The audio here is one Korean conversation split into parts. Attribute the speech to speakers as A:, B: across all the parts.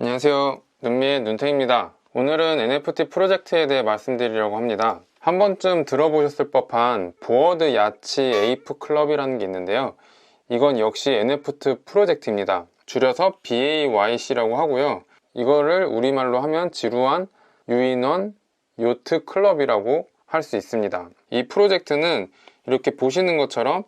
A: 안녕하세요. 눈미의 눈탱입니다. 오늘은 NFT 프로젝트에 대해 말씀드리려고 합니다. 한 번쯤 들어보셨을 법한 보어드 야치 에이프 클럽이라는 게 있는데요. 이건 역시 NFT 프로젝트입니다. 줄여서 BAYC라고 하고요. 이거를 우리말로 하면 지루한 유인원 요트 클럽이라고 할 수 있습니다. 이 프로젝트는 이렇게 보시는 것처럼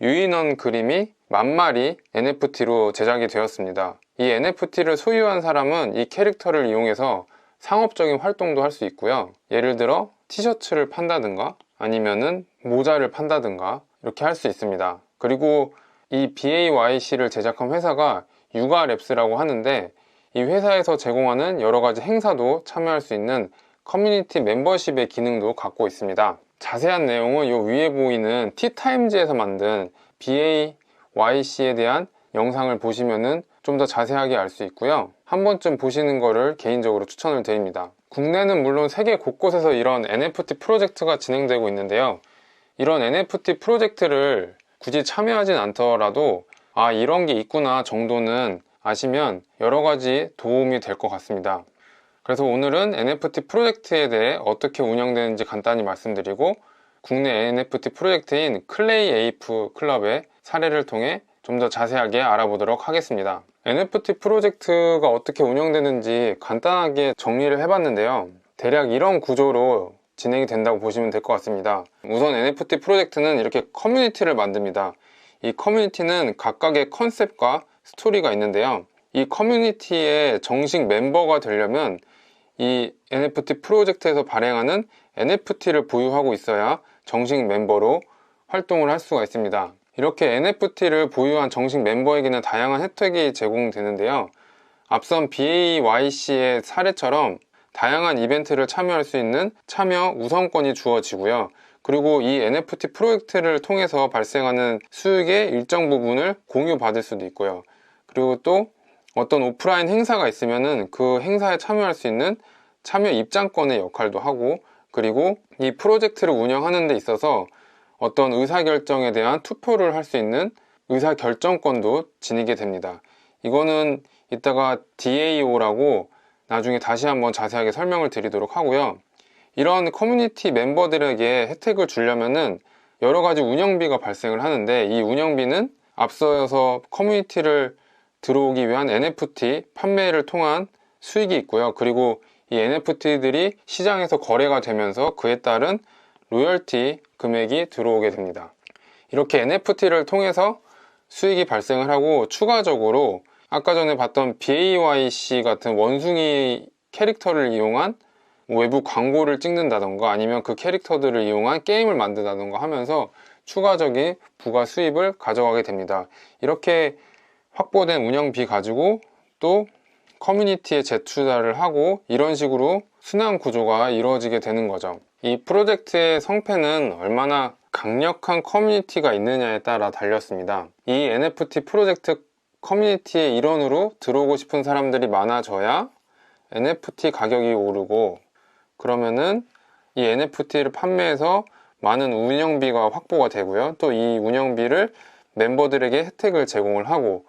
A: 유인원 그림이 만 마리 NFT로 제작이 되었습니다. 이 NFT를 소유한 사람은 이 캐릭터를 이용해서 상업적인 활동도 할 수 있고요. 예를 들어 티셔츠를 판다든가 아니면은 모자를 판다든가 이렇게 할 수 있습니다. 그리고 이 BAYC를 제작한 회사가 유가랩스라고 하는데 이 회사에서 제공하는 여러 가지 행사도 참여할 수 있는 커뮤니티 멤버십의 기능도 갖고 있습니다. 자세한 내용은 이 위에 보이는 티타임즈에서 만든 BAYC에 대한 영상을 보시면은 좀 더 자세하게 알 수 있고요. 한 번쯤 보시는 거를 개인적으로 추천을 드립니다. 국내는 물론 세계 곳곳에서 이런 NFT 프로젝트가 진행되고 있는데요. 이런 NFT 프로젝트를 굳이 참여하진 않더라도 아, 이런 게 있구나 정도는 아시면 여러 가지 도움이 될 것 같습니다. 그래서 오늘은 NFT 프로젝트에 대해 어떻게 운영되는지 간단히 말씀드리고 국내 NFT 프로젝트인 클레이 에이프 클럽의 사례를 통해 좀 더 자세하게 알아보도록 하겠습니다. NFT 프로젝트가 어떻게 운영되는지 간단하게 정리를 해봤는데요. 대략 이런 구조로 진행이 된다고 보시면 될 것 같습니다. 우선 NFT 프로젝트는 이렇게 커뮤니티를 만듭니다. 이 커뮤니티는 각각의 컨셉과 스토리가 있는데요. 이 커뮤니티의 정식 멤버가 되려면 이 NFT 프로젝트에서 발행하는 NFT를 보유하고 있어야 정식 멤버로 활동을 할 수가 있습니다. 이렇게 NFT를 보유한 정식 멤버에게는 다양한 혜택이 제공되는데요. 앞선 BAYC의 사례처럼 다양한 이벤트를 참여할 수 있는 참여 우선권이 주어지고요. 그리고 이 NFT 프로젝트를 통해서 발생하는 수익의 일정 부분을 공유받을 수도 있고요. 그리고 또 어떤 오프라인 행사가 있으면은 그 행사에 참여할 수 있는 참여 입장권의 역할도 하고 그리고 이 프로젝트를 운영하는 데 있어서 어떤 의사결정에 대한 투표를 할 수 있는 의사결정권도 지니게 됩니다. 이거는 이따가 DAO라고 나중에 다시 한번 자세하게 설명을 드리도록 하고요. 이런 커뮤니티 멤버들에게 혜택을 주려면은 여러 가지 운영비가 발생을 하는데 이 운영비는 앞서서 커뮤니티를 들어오기 위한 NFT 판매를 통한 수익이 있고요. 그리고 이 NFT들이 시장에서 거래가 되면서 그에 따른 로열티 금액이 들어오게 됩니다. 이렇게 NFT를 통해서 수익이 발생을 하고 추가적으로 아까 전에 봤던 BAYC 같은 원숭이 캐릭터를 이용한 외부 광고를 찍는다던가 아니면 그 캐릭터들을 이용한 게임을 만든다던가 하면서 추가적인 부가 수입을 가져가게 됩니다. 이렇게 확보된 운영비 가지고 또 커뮤니티에 재투자를 하고 이런 식으로 순환 구조가 이루어지게 되는 거죠. 이 프로젝트의 성패는 얼마나 강력한 커뮤니티가 있느냐에 따라 달렸습니다. 이 NFT 프로젝트 커뮤니티의 일원으로 들어오고 싶은 사람들이 많아져야 NFT 가격이 오르고 그러면은 이 NFT를 판매해서 많은 운영비가 확보가 되고요. 또 이 운영비를 멤버들에게 혜택을 제공을 하고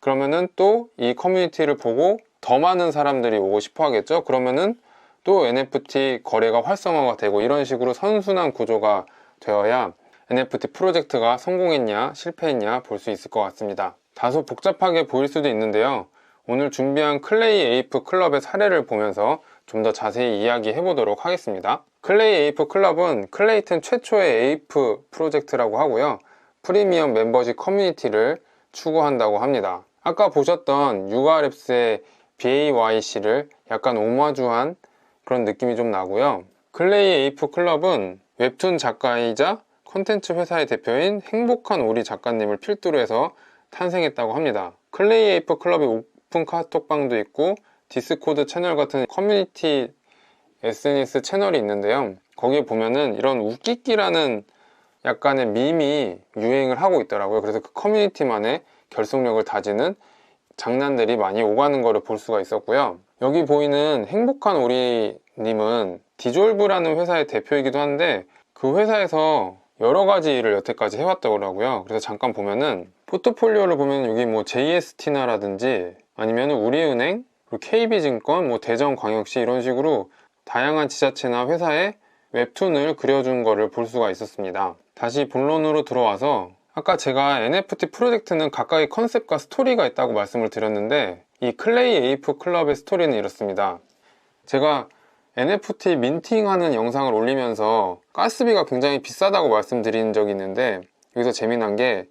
A: 그러면은 또 이 커뮤니티를 보고 더 많은 사람들이 오고 싶어 하겠죠. 그러면은 또 NFT 거래가 활성화가 되고 이런 식으로 선순환 구조가 되어야 NFT 프로젝트가 성공했냐 실패했냐 볼 수 있을 것 같습니다. 다소 복잡하게 보일 수도 있는데요. 오늘 준비한 클레이 에이프 클럽의 사례를 보면서 좀 더 자세히 이야기해 보도록 하겠습니다. 클레이 에이프 클럽은 클레이튼 최초의 에이프 프로젝트라고 하고요. 프리미엄 멤버십 커뮤니티를 추구한다고 합니다. 아까 보셨던 유가랩스의 BAYC를 약간 오마주한 그런 느낌이 좀 나고요. 클레이 에이프 클럽은 웹툰 작가이자 콘텐츠 회사의 대표인 행복한 오리 작가님을 필두로 해서 탄생했다고 합니다. 클레이 에이프 클럽의 오픈 카톡방도 있고 디스코드 채널 같은 커뮤니티 SNS 채널이 있는데요. 거기에 보면은 이런 웃기기라는 약간의 밈이 유행을 하고 있더라고요. 그래서 그 커뮤니티만의 결속력을 다지는 장난들이 많이 오가는 거를 볼 수가 있었고요. 여기 보이는 행복한 오리님은 디졸브라는 회사의 대표이기도 한데 그 회사에서 여러 가지 일을 여태까지 해왔다고 하고요. 그래서 잠깐 보면은 포트폴리오를 보면 여기 뭐 JS티나라든지 아니면 우리은행, 그리고 KB증권, 뭐 대전광역시 이런 식으로 다양한 지자체나 회사에 웹툰을 그려준 거를 볼 수가 있었습니다. 다시 본론으로 들어와서 아까 제가 NFT 프로젝트는 각각의 컨셉과 스토리가 있다고 말씀을 드렸는데 이 클레이 에이프 클럽의 스토리는 이렇습니다. 제가 NFT 민팅하는 영상을 올리면서 가스비가 굉장히 비싸다고 말씀드린 적이 있는데 여기서 재미난 게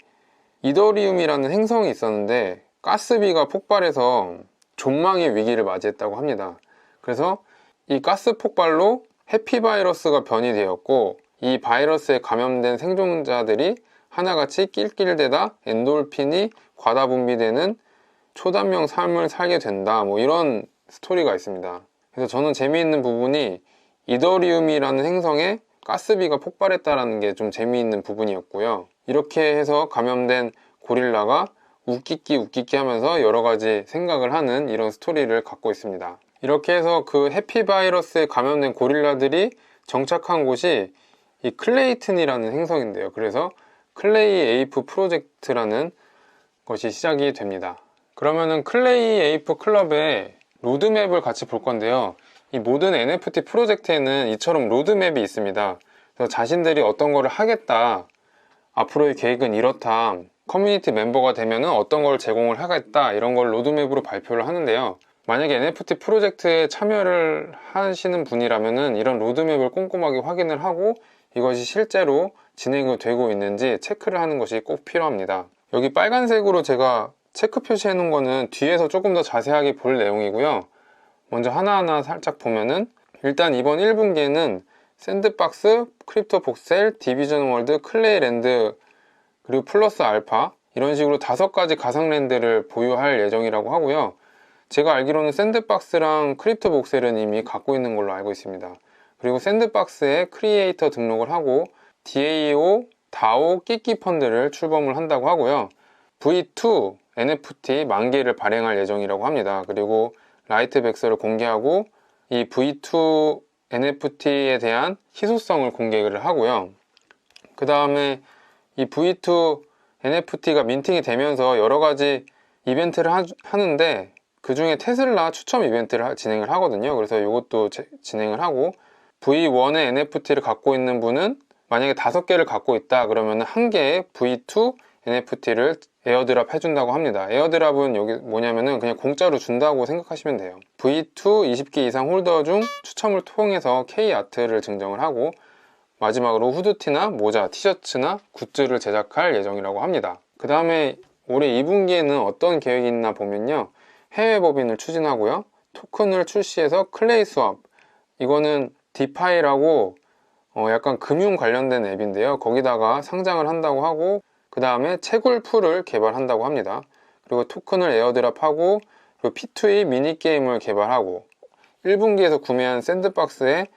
A: 이더리움이라는 행성이 있었는데 가스비가 폭발해서 존망의 위기를 맞이했다고 합니다. 그래서 이 가스 폭발로 해피 바이러스가 변이 되었고 이 바이러스에 감염된 생존자들이 하나같이 낄낄대다 엔돌핀이 과다 분비되는 초단명 삶을 살게 된다. 뭐 이런 스토리가 있습니다. 그래서 저는 재미있는 부분이 이더리움이라는 행성에 가스비가 폭발했다라는 게 좀 재미있는 부분이었고요. 이렇게 해서 감염된 고릴라가 웃기기 웃기기 하면서 여러 가지 생각을 하는 이런 스토리를 갖고 있습니다. 이렇게 해서 그 해피바이러스에 감염된 고릴라들이 정착한 곳이 이 클레이튼이라는 행성인데요. 그래서 클레이 에이프 프로젝트라는 것이 시작이 됩니다. 그러면은 클레이 에이프 클럽의 로드맵을 같이 볼 건데요. 이 모든 NFT 프로젝트에는 이처럼 로드맵이 있습니다. 그래서 자신들이 어떤 거를 하겠다. 앞으로의 계획은 이렇다. 커뮤니티 멤버가 되면은 어떤 걸 제공을 하겠다. 이런 걸 로드맵으로 발표를 하는데요. 만약에 NFT 프로젝트에 참여를 하시는 분이라면은 이런 로드맵을 꼼꼼하게 확인을 하고 이것이 실제로 진행이 되고 있는지 체크를 하는 것이 꼭 필요합니다. 여기 빨간색으로 제가 체크 표시해 놓은 거는 뒤에서 조금 더 자세하게 볼 내용이고요. 먼저 하나하나 살짝 보면은 일단 이번 1분기에는 샌드박스, 크립토 복셀, 디비전 월드, 클레이 랜드 그리고 플러스 알파 이런 식으로 다섯 가지 가상 랜드를 보유할 예정이라고 하고요. 제가 알기로는 샌드박스랑 크립토 복셀은 이미 갖고 있는 걸로 알고 있습니다. 그리고 샌드박스에 크리에이터 등록을 하고 DAO, DAO, 끼끼 펀드를 출범을 한다고 하고요. V2 NFT 만 개를 발행할 예정이라고 합니다. 그리고 라이트 백서를 공개하고 이 V2 NFT에 대한 희소성을 공개를 하고요. 그 다음에 이 V2 NFT가 민팅이 되면서 여러 가지 이벤트를 하, 하는데 그 중에 테슬라 추첨 이벤트를 하- 진행을 하거든요. 그래서 이것도 제- 진행을 하고 V1의 NFT를 갖고 있는 분은 만약에 다섯 개를 갖고 있다 그러면 한 개의 V2 NFT를 에어드랍 해준다고 합니다. 에어드랍은 여기 뭐냐면은 그냥 공짜로 준다고 생각하시면 돼요. V2 20개 이상 홀더 중 추첨을 통해서 K 아트를 증정을 하고 마지막으로 후드티나 모자, 티셔츠나 굿즈를 제작할 예정이라고 합니다. 그 다음에 올해 2분기에는 어떤 계획이 있나 보면요. 해외 법인을 추진하고요. 토큰을 출시해서 클레이 수업. 이거는 디파이라고 어, 약간 금융 관련된 앱인데요. 거기다가 상장을 한다고 하고 그 다음에 채굴 풀을 개발한다고 합니다. 그리고 토큰을 에어드랍하고 그리고 P2E 미니게임을 개발하고 1분기에서 구매한 샌드박스에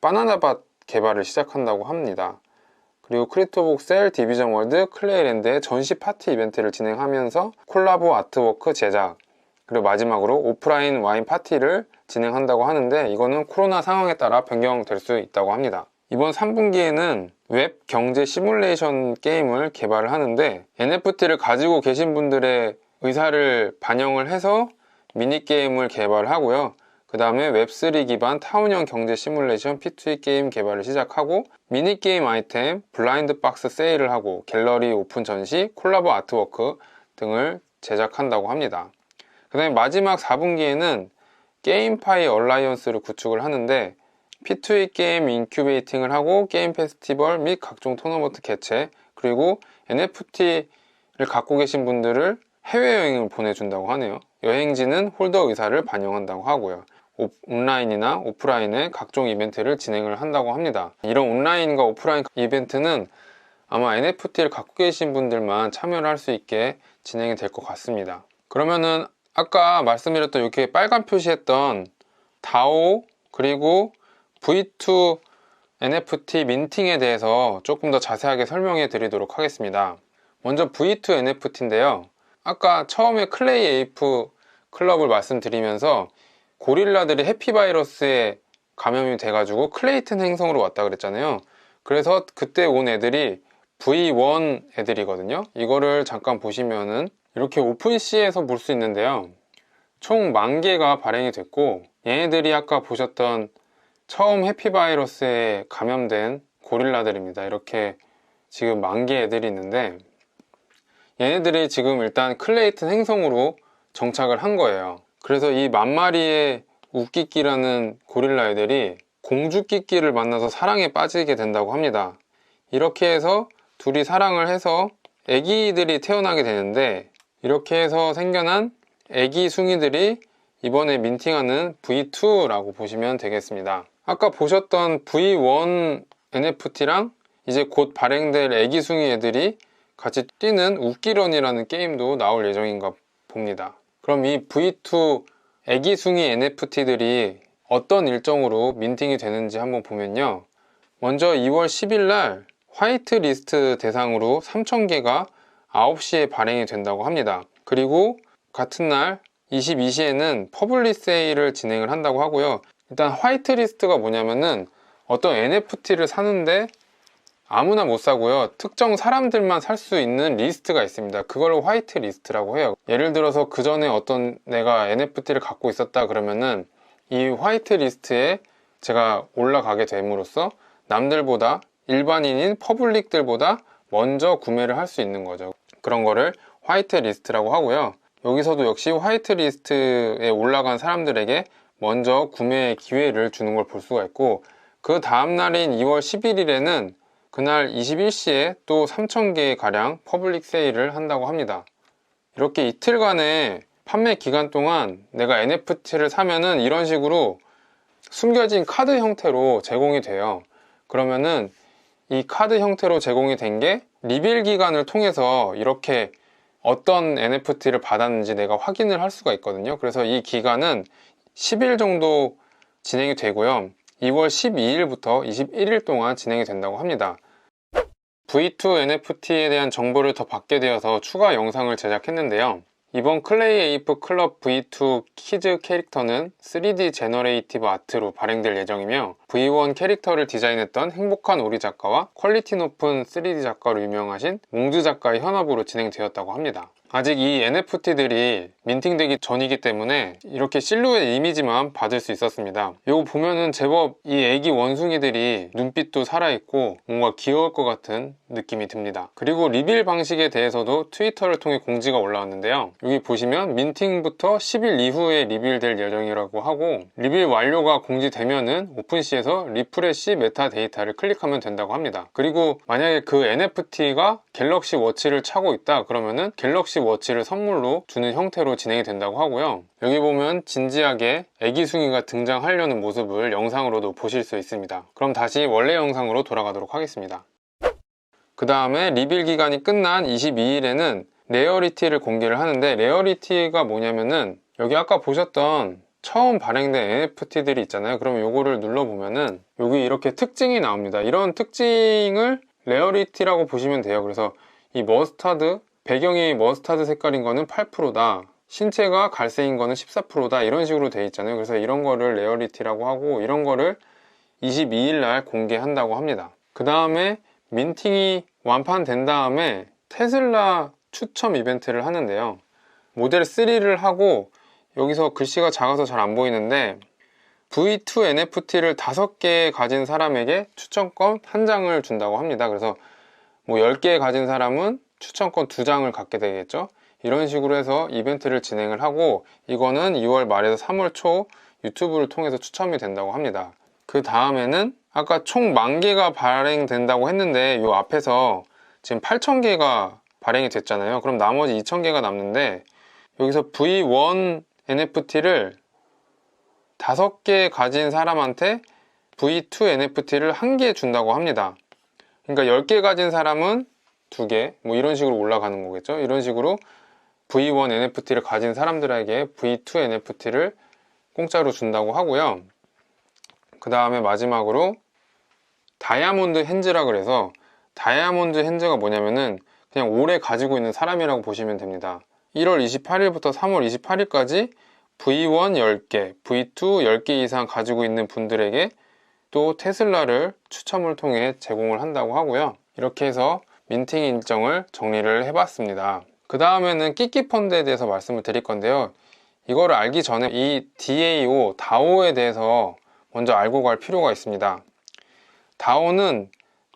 A: 바나나밭 개발을 시작한다고 합니다. 그리고 크리토복셀, 디비전 월드, 클레이랜드의 전시 파티 이벤트를 진행하면서 콜라보 아트워크 제작 그리고 마지막으로 오프라인 와인 파티를 진행한다고 하는데 이거는 코로나 상황에 따라 변경될 수 있다고 합니다. 이번 3분기에는 웹 경제 시뮬레이션 게임을 개발을 하는데 NFT를 가지고 계신 분들의 의사를 반영을 해서 미니게임을 개발하고요. 그 다음에 웹3 기반 타운형 경제 시뮬레이션 P2E 게임 개발을 시작하고 미니게임 아이템, 블라인드 박스 세일을 하고 갤러리 오픈 전시, 콜라보 아트워크 등을 제작한다고 합니다. 그 다음에 마지막 4분기에는 게임파이 얼라이언스를 구축을 하는데 P2E 게임 인큐베이팅을 하고 게임 페스티벌 및 각종 토너먼트 개최 그리고 NFT를 갖고 계신 분들을 해외여행을 보내준다고 하네요. 여행지는 홀더 의사를 반영한다고 하고요. 오- 온라인이나 오프라인의 각종 이벤트를 진행을 한다고 합니다. 이런 온라인과 오프라인 이벤트는 아마 NFT를 갖고 계신 분들만 참여를 할 수 있게 진행이 될 것 같습니다. 그러면은 아까 말씀드렸던 이렇게 빨간 표시했던 DAO 그리고 V2 NFT 민팅에 대해서 조금 더 자세하게 설명해 드리도록 하겠습니다. 먼저 V2 NFT인데요. 아까 처음에 클레이 에이프 클럽을 말씀드리면서 고릴라들이 해피바이러스에 감염이 돼가지고 클레이튼 행성으로 왔다 그랬잖아요. 그래서 그때 온 애들이 V1 애들이거든요. 이거를 잠깐 보시면은 이렇게 오픈C에서 볼 수 있는데요. 총 만 개가 발행이 됐고 얘네들이 아까 보셨던 처음 해피바이러스에 감염된 고릴라들입니다. 이렇게 지금 만개 애들이 있는데 얘네들이 지금 일단 클레이튼 행성으로 정착을 한 거예요. 그래서 이 만 마리의 웃기끼라는 고릴라 애들이 공주끼끼를 만나서 사랑에 빠지게 된다고 합니다. 이렇게 해서 둘이 사랑을 해서 애기들이 태어나게 되는데 이렇게 해서 생겨난 애기 숭이들이 이번에 민팅하는 V2라고 보시면 되겠습니다. 아까 보셨던 V1 NFT랑 이제 곧 발행될 애기 숭이 애들이 같이 뛰는 웃기런이라는 게임도 나올 예정인가 봅니다. 그럼 이 V2 애기 숭이 NFT들이 어떤 일정으로 민팅이 되는지 한번 보면요. 먼저 2월 10일 날 화이트 리스트 대상으로 3,000개가 9시에 발행이 된다고 합니다. 그리고 같은 날 22시에는 퍼블리 세일을 진행을 한다고 하고요. 일단 화이트 리스트가 뭐냐면은 어떤 NFT를 사는데 아무나 못 사고요. 특정 사람들만 살 수 있는 리스트가 있습니다. 그걸 화이트 리스트라고 해요. 예를 들어서 그 전에 어떤 내가 NFT를 갖고 있었다 그러면은 이 화이트 리스트에 제가 올라가게 됨으로써 남들보다 일반인인 퍼블릭들보다 먼저 구매를 할 수 있는 거죠. 그런 거를 화이트 리스트라고 하고요. 여기서도 역시 화이트 리스트에 올라간 사람들에게 먼저 구매의 기회를 주는 걸 볼 수가 있고 그 다음 날인 2월 11일에는 그날 21시에 또 3,000개 가량 퍼블릭 세일을 한다고 합니다. 이렇게 이틀간의 판매 기간 동안 내가 NFT를 사면은 이런 식으로 숨겨진 카드 형태로 제공이 돼요. 그러면은 이 카드 형태로 제공이 된 게 리빌 기간을 통해서 이렇게 어떤 NFT를 받았는지 내가 확인을 할 수가 있거든요. 그래서 이 기간은 10일 정도 진행이 되고요. 2월 12일부터 21일 동안 진행이 된다고 합니다. V2 NFT에 대한 정보를 더 받게 되어서 추가 영상을 제작했는데요. 이번 클레이 에이프 클럽 V2 키즈 캐릭터는 3D 제너레이티브 아트로 발행될 예정이며 V1 캐릭터를 디자인했던 행복한 오리 작가와 퀄리티 높은 3D 작가로 유명하신 몽즈 작가의 현업으로 진행되었다고 합니다. 아직 이 NFT들이 민팅되기 전이기 때문에 이렇게 실루엣 이미지만 받을 수 있었습니다. 이거 보면은 제법 이 애기 원숭이들이 눈빛도 살아있고 뭔가 귀여울 것 같은 느낌이 듭니다. 그리고 리빌 방식에 대해서도 트위터를 통해 공지가 올라왔는데요. 여기 보시면 민팅부터 10일 이후에 리빌될 예정이라고 하고 리빌 완료가 공지되면은 오픈시에서 리프레시 메타 데이터를 클릭하면 된다고 합니다. 그리고 만약에 그 NFT가 갤럭시 워치를 차고 있다 그러면은 갤럭시 워치를 선물로 주는 형태로 진행이 된다고 하고요. 여기 보면 진지하게 애기숭이가 등장하려는 모습을 영상으로도 보실 수 있습니다. 그럼 다시 원래 영상으로 돌아가도록 하겠습니다. 그 다음에 리빌 기간이 끝난 22일에는 레어리티를 공개를 하는데 레어리티가 뭐냐면은 여기 아까 보셨던 처음 발행된 NFT들이 있잖아요. 그러면 요거를 눌러보면은 여기 이렇게 특징이 나옵니다. 이런 특징을 레어리티라고 보시면 돼요. 그래서 이 머스타드 배경이 머스타드 색깔인 거는 8%다. 신체가 갈색인 거는 14%다. 이런 식으로 돼 있잖아요. 그래서 이런 거를 레어리티라고 하고 이런 거를 22일 날 공개한다고 합니다. 그 다음에 민팅이 완판된 다음에 테슬라 추첨 이벤트를 하는데요. 모델 3를 하고 여기서 글씨가 작아서 잘 안 보이는데 V2 NFT를 5개 가진 사람에게 추천권 한 장을 준다고 합니다. 그래서 뭐 10개 가진 사람은 추천권 2장을 갖게 되겠죠. 이런 식으로 해서 이벤트를 진행을 하고 이거는 2월 말에서 3월 초 유튜브를 통해서 추첨이 된다고 합니다. 그 다음에는 아까 총 만 개가 발행된다고 했는데 이 앞에서 지금 8천 개가 발행이 됐잖아요. 그럼 나머지 2천 개가 남는데 여기서 V1 NFT를 5개 가진 사람한테 V2 NFT를 한개 준다고 합니다. 그러니까 10개 가진 사람은 2개, 뭐 이런 식으로 올라가는 거겠죠. 이런 식으로 V1 NFT를 가진 사람들에게 V2 NFT를 공짜로 준다고 하고요. 그 다음에 마지막으로 다이아몬드 핸즈라 그래서 다이아몬드 핸즈가 뭐냐면은 그냥 오래 가지고 있는 사람이라고 보시면 됩니다. 1월 28일부터 3월 28일까지 V1 10개, V2 10개 이상 가지고 있는 분들에게 또 테슬라를 추첨을 통해 제공을 한다고 하고요. 이렇게 해서 민팅 일정을 정리를 해봤습니다. 그 다음에는 끼끼 펀드에 대해서 말씀을 드릴 건데요. 이거를 알기 전에 이 DAO, DAO에 대해서 먼저 알고 갈 필요가 있습니다. DAO는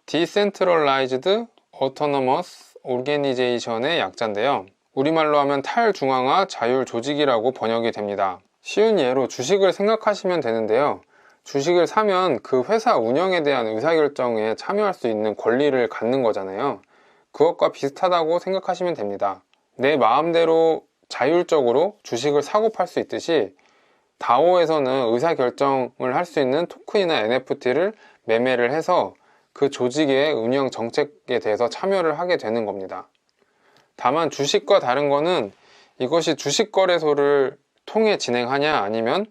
A: Decentralized Autonomous Organization의 약자인데요. 우리말로 하면 탈중앙화 자율 조직이라고 번역이 됩니다. 쉬운 예로 주식을 생각하시면 되는데요. 주식을 사면 그 회사 운영에 대한 의사결정에 참여할 수 있는 권리를 갖는 거잖아요. 그것과 비슷하다고 생각하시면 됩니다. 내 마음대로 자율적으로 주식을 사고 팔 수 있듯이 다오에서는 의사결정을 할 수 있는 토큰이나 NFT를 매매를 해서 그 조직의 운영 정책에 대해서 참여를 하게 되는 겁니다. 다만 주식과 다른 거는 이것이 주식 거래소를 통해 진행하냐 아니면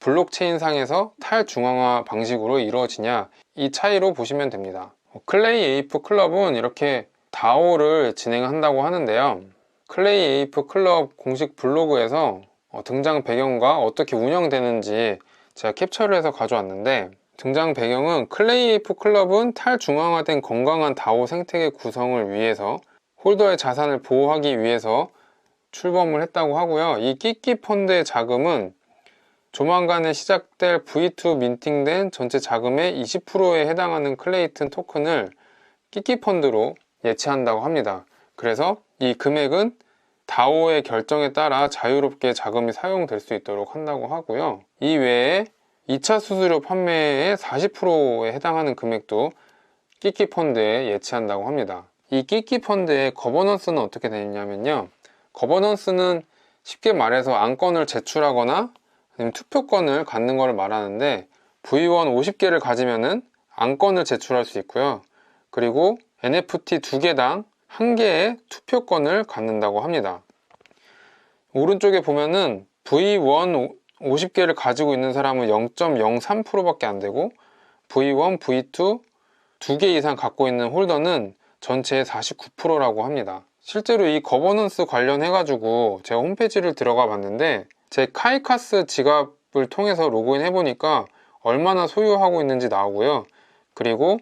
A: 블록체인 상에서 탈중앙화 방식으로 이루어지냐 이 차이로 보시면 됩니다. 클레이 에이프 클럽은 이렇게 다오를 진행한다고 하는데요. 클레이 에이프 클럽 공식 블로그에서 어, 등장 배경과 어떻게 운영되는지 제가 캡처를 해서 가져왔는데 등장 배경은 클레이 에이프 클럽은 탈중앙화된 건강한 다오 생태계 구성을 위해서 홀더의 자산을 보호하기 위해서 출범을 했다고 하고요. 이 끼끼 펀드의 자금은 조만간에 시작될 V2 민팅된 전체 자금의 20%에 해당하는 클레이튼 토큰을 끼끼 펀드로 예치한다고 합니다. 그래서 이 금액은 다오의 결정에 따라 자유롭게 자금이 사용될 수 있도록 한다고 하고요. 이 외에 2차 수수료 판매의 40%에 해당하는 금액도 끼끼 펀드에 예치한다고 합니다. 이 끼끼 펀드의 거버넌스는 어떻게 되냐면요. 거버넌스는 쉽게 말해서 안건을 제출하거나 아니면 투표권을 갖는 것을 말하는데 V1 50개를 가지면은 안건을 제출할 수 있고요. 그리고 NFT 두 개당 한 개의 투표권을 갖는다고 합니다. 오른쪽에 보면은 V1 50개를 가지고 있는 사람은 0.03%밖에 안 되고 V1, V2 두 개 이상 갖고 있는 홀더는 전체의 49%라고 합니다. 실제로 이 거버넌스 관련해 가지고 제가 홈페이지를 들어가 봤는데 제 카이카스 지갑을 통해서 로그인 해보니까 얼마나 소유하고 있는지 나오고요. 그리고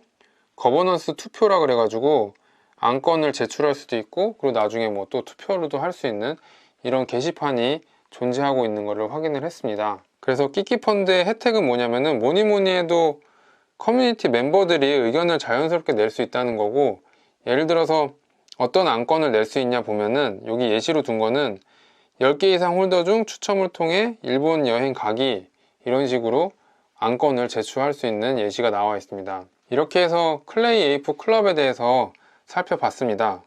A: 거버넌스 투표라 그래가지고 안건을 제출할 수도 있고 그리고 나중에 뭐 또 투표로도 할 수 있는 이런 게시판이 존재하고 있는 것을 확인을 했습니다. 그래서 끼끼펀드의 혜택은 뭐냐면은 뭐니 뭐니 해도 커뮤니티 멤버들이 의견을 자연스럽게 낼 수 있다는 거고 예를 들어서 어떤 안건을 낼 수 있냐 보면은 여기 예시로 둔 거는 10개 이상 홀더 중 추첨을 통해 일본 여행 가기 이런 식으로 안건을 제출할 수 있는 예시가 나와 있습니다. 이렇게 해서 클레이 에이프 클럽에 대해서 살펴봤습니다.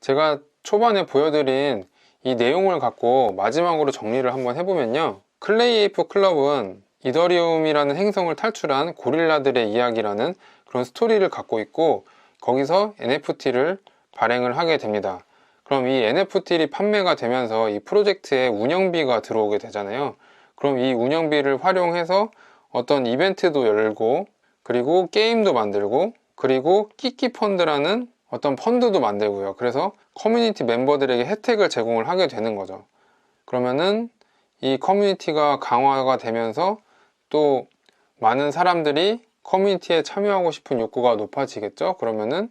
A: 제가 초반에 보여드린 이 내용을 갖고 마지막으로 정리를 한번 해보면요. 클레이 에이프 클럽은 이더리움이라는 행성을 탈출한 고릴라들의 이야기라는 그런 스토리를 갖고 있고 거기서 NFT를 발행을 하게 됩니다. 그럼 이 NFT를 판매가 되면서 이 프로젝트에 운영비가 들어오게 되잖아요. 그럼 이 운영비를 활용해서 어떤 이벤트도 열고 그리고 게임도 만들고 그리고 끼끼 펀드라는 어떤 펀드도 만들고요. 그래서 커뮤니티 멤버들에게 혜택을 제공을 하게 되는 거죠. 그러면은 이 커뮤니티가 강화가 되면서 또 많은 사람들이 커뮤니티에 참여하고 싶은 욕구가 높아지겠죠. 그러면은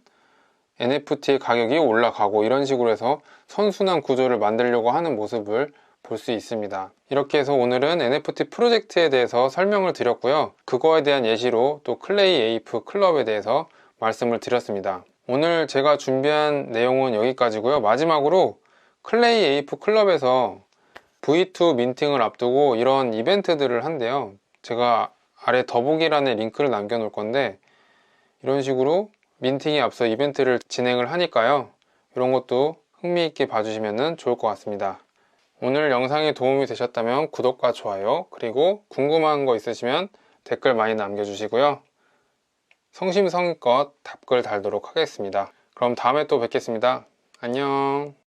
A: NFT의 가격이 올라가고 이런 식으로 해서 선순환 구조를 만들려고 하는 모습을 볼 수 있습니다. 이렇게 해서 오늘은 NFT 프로젝트에 대해서 설명을 드렸고요. 그거에 대한 예시로 또 클레이 에이프 클럽에 대해서 말씀을 드렸습니다. 오늘 제가 준비한 내용은 여기까지고요. 마지막으로 클레이 에이프 클럽에서 V2 민팅을 앞두고 이런 이벤트들을 한대요. 제가 아래 더보기란에 링크를 남겨 놓을 건데 이런 식으로 민팅에 앞서 이벤트를 진행을 하니까요. 이런 것도 흥미있게 봐주시면 좋을 것 같습니다. 오늘 영상이 도움이 되셨다면 구독과 좋아요, 그리고 궁금한 거 있으시면 댓글 많이 남겨주시고요. 성심성의껏 답글 달도록 하겠습니다. 그럼 다음에 또 뵙겠습니다. 안녕.